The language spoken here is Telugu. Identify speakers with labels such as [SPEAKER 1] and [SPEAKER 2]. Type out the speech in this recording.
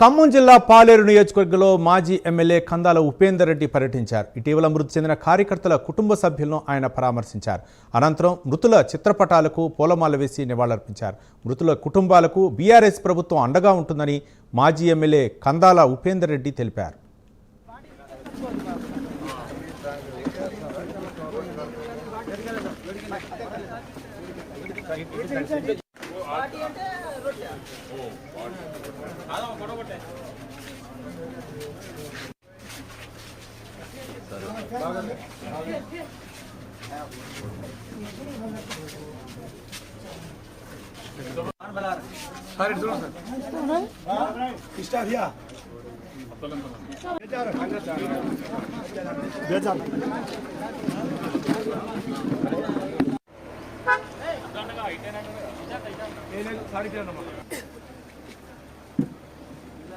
[SPEAKER 1] ఖమ్మం జిల్లా పాలేరు నియోజకవర్గంలో మాజీ ఎమ్మెల్యే కందాల ఉపేందర్ రెడ్డి పర్యటించారు. ఇటీవల మృతి చెందిన కార్యకర్తల కుటుంబ సభ్యులను ఆయన పరామర్శించారు. అనంతరం మృతుల చిత్రపటాలకు పూలమాల వేసి నివాళులర్పించారు. మృతుల కుటుంబాలకు బీఆర్ఎస్ ప్రభుత్వం అండగా ఉంటుందని మాజీ ఎమ్మెల్యే కందాల ఉపేందర్ రెడ్డి తెలిపారు. అంటే సార్ ఇటు చూడండి సార్ స్టార్ యా బేజార్ ಹೈಟ್ ಏನಾಗಿದೆ ಏನೇನು ಸಾರಿ